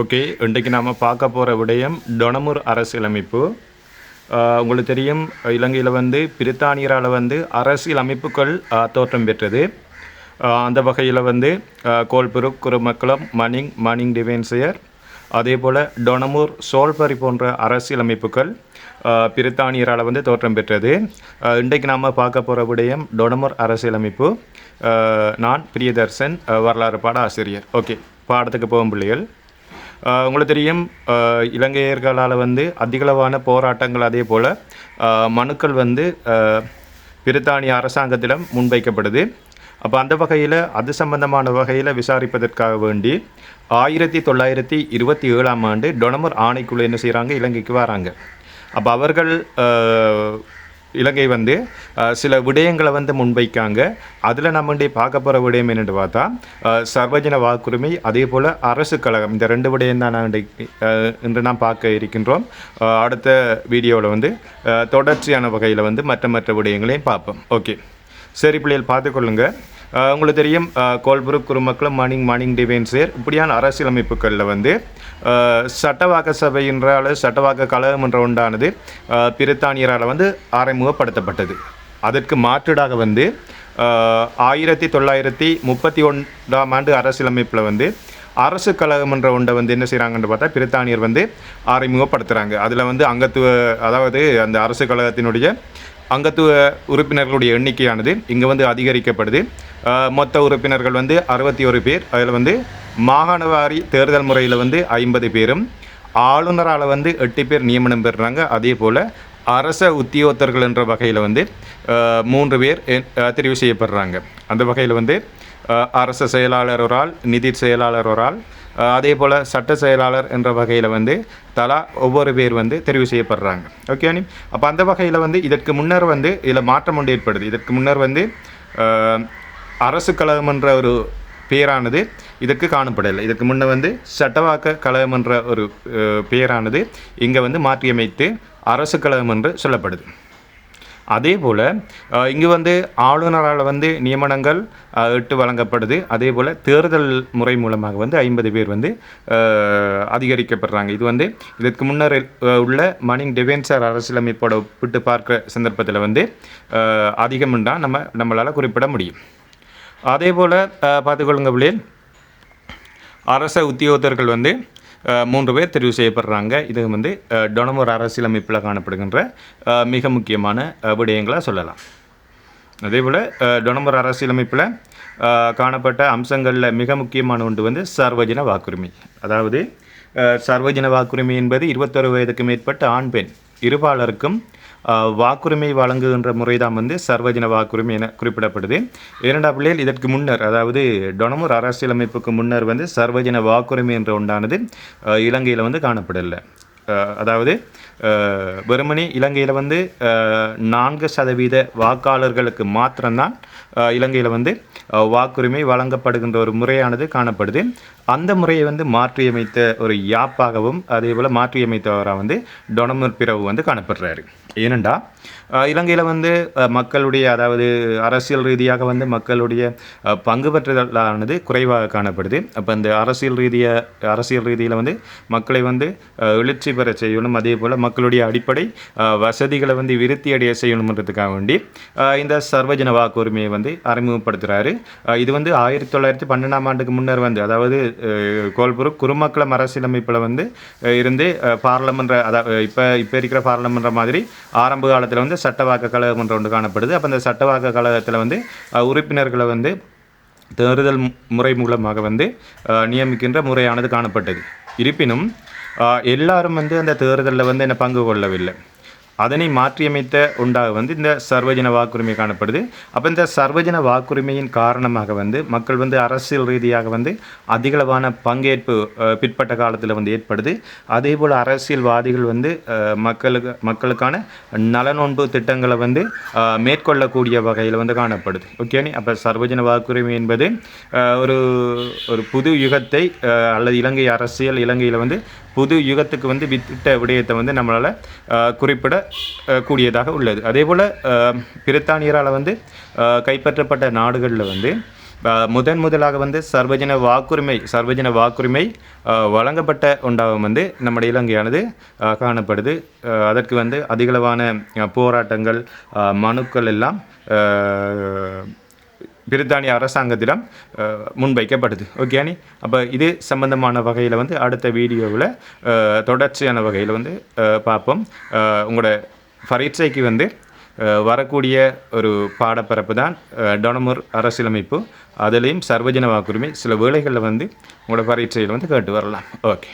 Okay இன்றைக்கு நாம் பார்க்க போகிற விடயம் டொனமூர் அரசியலமைப்பு. உங்களுக்கு தெரியும் இலங்கையில் வந்து பிரித்தானியரால் வந்து அரசியல் அமைப்புகள் தோற்றம் பெற்றது. அந்த வகையில் வந்து கோல்புரு கோல்புருக் குருமக்களம் மணிங் மணிங் டிவைன்சியர் அதே போல் டொனமூர் சோல்பரி போன்ற அரசியல் அமைப்புகள் பிரித்தானியரால் வந்து தோற்றம் பெற்றது. இன்றைக்கு நாம் பார்க்க போகிற விடயம் டொனமூர் அரசியலமைப்பு. நான் பிரியதர்சன் வரலாறு பாட ஆசிரியர். ஓகே பாடத்துக்கு போகும் பிள்ளைகள். உங்களுக்கு தெரியும் இலங்கையர்களால் வந்து அதிகளவான போராட்டங்கள் அதே போல் மனுக்கள் வந்து பிரித்தானிய அரசாங்கத்திடம் முன்வைக்கப்படுது. அப்போ அந்த வகையில் அது சம்பந்தமான வகையில் விசாரிப்பதற்காக வேண்டி ஆயிரத்தி தொள்ளாயிரத்தி இருபத்தி ஏழாம் ஆண்டு டொனமர் ஆணைக்குழு என்ன செய்கிறாங்க இலங்கைக்கு வராங்க. அப்போ அவர்கள் இலங்கை வந்து சில விடயங்களை வந்து முன்வைக்காங்க. அதில் நம்ம பார்க்க போகிற விடயம் என்னென்னு பார்த்தா சர்வஜன வாக்குரிமை அதே போல் அரசு கழகம். இந்த ரெண்டு விடயம் தான் நான் இன்று நாம் பார்க்க இருக்கின்றோம். அடுத்த வீடியோவில் வந்து தொடர்ச்சியான வகையில் வந்து மற்ற மற்ற விடயங்களையும் பார்ப்போம். ஓகே. சரி பிள்ளைகள் பார்த்துக்கொள்ளுங்கள் உங்களுக்கு தெரியும் கோல்புருக் குருமக்களும் மார்னிங் மார்னிங் டிவைன்ஸேர் இப்படியான அரசியலமைப்புகளில் வந்து சட்டவாக்க சபை என்றால் சட்டவாக்க கழகம் என்ற ஒன்றானது பிரித்தானியரால் வந்து ஆரம்பப்படுத்தப்பட்டது அதற்கு மாற்றீடாக வந்து ஆயிரத்தி தொள்ளாயிரத்தி முப்பத்தி ஒன்றாம் ஆண்டு அரசியலமைப்பில் வந்து அரசு கழகம் என்ற ஒன்றை வந்து என்ன செய்கிறாங்கன்னு பார்த்தா பிரித்தானியர் வந்து அறிமுகப்படுத்துகிறாங்க அதில் வந்து அங்கத்துவ அதாவது அந்த அரசு கழகத்தினுடைய அங்கத்துவ உறுப்பினர்களுடைய எண்ணிக்கையானது இங்கே வந்து அதிகரிக்கப்படுது. மொத்த உறுப்பினர்கள் வந்து அறுபத்தி ஒரு பேர். அதில் வந்து மாகாணவாரி தேர்தல் முறையில் வந்து ஐம்பது பேரும் ஆளுநரால் வந்து எட்டு பேர் நியமனம் பெறுறாங்க. அதே போல் அரச உத்தியோகத்தர்கள் என்ற வகையில் வந்து மூன்று பேர் தெரிவு செய்யப்படுறாங்க. அந்த வகையில் வந்து அரச செயலாளர் ஒரு ஆள் நிதி செயலாளர் ஒரு ஆள் அதே போல் சட்ட செயலாளர் என்ற வகையில் வந்து தலா ஒவ்வொரு பேர் வந்து தெரிவு செய்யப்படுறாங்க. ஓகே அனி? அப்போ அந்த வகையில் வந்து இதற்கு முன்னர் வந்து இதில் மாற்றம் ஒன்று ஏற்படுது. இதற்கு முன்னர் வந்து அரசு கழகம் என்ற ஒரு பேரானது இதற்கு காணப்படலை இதற்கு முன்னே வந்து சட்டவாக்க கழகம் என்ற ஒரு பெயரானது பேரானது இங்கே வந்து மாற்றியமைத்து அரசு கழகம் என்று சொல்லப்படுது. அதே போல் இங்கு வந்து ஆளுநரால் வந்து நியமனங்கள் அஹ், எட்டு வழங்கப்படுது. அதே போல் தேர்தல் முறை மூலமாக வந்து ஐம்பது பேர் வந்து அதிகரிக்கப்படுறாங்க. இது வந்து இதற்கு முன்னர் உள்ள மணிங் டிவென்சர் அரசியலமைப்போட ஒப்பிட்டு பார்க்குற சந்தர்ப்பத்தில் வந்து அஹ், நம்ம நம்மளால் குறிப்பிட முடியும். அதே போல் பார்த்துக்கொள்ளுங்க பிள்ளைகள். அரச உத்தியோகத்தர்கள் வந்து மூன்று பேர் தெரிவு செய்யப்படுறாங்க. இது வந்து டொனமூர் அரசியலமைப்பில் காணப்படுகின்ற மிக முக்கியமான விடயங்களாக சொல்லலாம். அதே போல் அரசியலமைப்பில் காணப்பட்ட அம்சங்களில் மிக முக்கியமான ஒன்று வந்து சர்வஜன வாக்குரிமை. அதாவது சர்வஜன வாக்குரிமை என்பது இருபத்தொரு வயதுக்கு மேற்பட்ட ஆண் பெண். இருபாலருக்கும் வாக்குரிமை வழங்குகின்ற முறைதான் வந்து சர்வஜன வாக்குரிமை என குறிப்பிடப்படுது. இரண்டாம் பிள்ளையில் இதற்கு முன்னர் அதாவது டொனமூர் அரசியலமைப்புக்கு முன்னர் வந்து சர்வஜன வாக்குரிமை என்ற ஒன்றானது இலங்கையில் வந்து காணப்படலை. அதாவது வெறுமனே இலங்கையில் வந்து நான்கு சதவீத வாக்காளர்களுக்கு மாத்திரம்தான் இலங்கையில் வந்து வாக்குரிமை வழங்கப்படுகின்ற ஒரு முறையானது காணப்படுது. அந்த முறையை வந்து மாற்றியமைத்த ஒரு யாப்பாகவும் அதே போல் மாற்றியமைத்தவராக வந்து டொனமர் பிறவு வந்து காணப்படுறாரு. ஏனெண்டா இலங்கையில் வந்து மக்களுடைய அதாவது அரசியல் ரீதியாக வந்து மக்களுடைய பங்கு பெற்றுதலானது குறைவாக காணப்படுது. அப்போ இந்த அரசியல் ரீதியாக அரசியல் ரீதியில் வந்து மக்களை வந்து எழுச்சி பெற செய்யணும். அதே போல் மக்களுடைய அடிப்படை வசதிகளை வந்து விருத்தி அடைய செய்யணுன்றதுக்காக வேண்டி இந்த சர்வஜன வாக்குரிமையை வந்து அறிமுகப்படுத்துகிறாரு இது வந்து ஆயிரத்தி தொள்ளாயிரத்தி பன்னெண்டாம் ஆண்டுக்கு முன்னர் வந்து அதாவது அஹ், கோல்புரு குருமக்களம் அரசியலமைப்பில் வந்து இருந்து பார்லமென்ற அதாவது இப்போ இப்போ இருக்கிற பார்லமென்ற மாதிரி ஆரம்ப காலத்தில் வந்து சட்டவாக்க கழகம் என்ற ஒன்று காணப்படுது. அப்போ அந்த சட்டவாக்க கழகத்தில் வந்து உறுப்பினர்களை வந்து தேர்தல் முறை மூலமாக வந்து நியமிக்கின்ற முறையானது காணப்பட்டது. இருப்பினும் எல்லாரும் வந்து அந்த தேர்தலில் வந்து என்ன பங்கு கொள்ளவில்லை. அதனை மாற்றியமைத்த உண்டாக வந்து இந்த சர்வஜன வாக்குரிமை காணப்படுது. அப்போ இந்த சர்வஜன வாக்குரிமையின் காரணமாக வந்து மக்கள் வந்து அரசியல் ரீதியாக வந்து அதிகளவான பங்கேற்பு பிற்பட்ட காலத்தில் வந்து ஏற்படுது. அதே போல் அரசியல்வாதிகள் வந்து மக்களுக்கு மக்களுக்கான நலனொன்பு திட்டங்களை வந்து மேற்கொள்ளக்கூடிய வகையில் வந்து காணப்படுது. ஓகேனே அப்போ சர்வஜன வாக்குரிமை என்பது ஒரு ஒரு புது யுகத்தை அல்லது இலங்கை அரசியல் இலங்கையில் வந்து புது யுகத்துக்கு வந்து வித்திட்ட விடயத்தை வந்து நம்மளால் குறிப்பிட கூடியதாக உள்ளது. அதே போல் பிரித்தானியரால் வந்து கைப்பற்றப்பட்ட நாடுகளில் வந்து முதன் முதலாக வந்து சர்வஜன வாக்குரிமை சர்வஜன வாக்குரிமை வழங்கப்பட்ட ஒன்றாகவும் வந்து நம்முடைய இலங்கையானது காணப்படுது. அதற்கு வந்து அதிகளவான போராட்டங்கள் மனுக்கள் எல்லாம் பிரித்தானிய அரசாங்கத்திடம் முன்வைக்கப்படுது. ஓகேனி அப்போ இது சம்பந்தமான வகையில் வந்து அடுத்த வீடியோவில் தொடர்ச்சியான வகையில் வந்து பார்ப்போம். உங்களோட பரீட்சைக்கு வந்து வரக்கூடிய ஒரு பாடப்பரப்பு தான் டொனமூர் டொனமுர் அரசியலமைப்பு. அதுலேயும் சர்வஜன வாக்குரிமை சில வேளைகளில் வந்து உங்களோட பரீட்சையில் வந்து கேட்டு வரலாம். ஓகே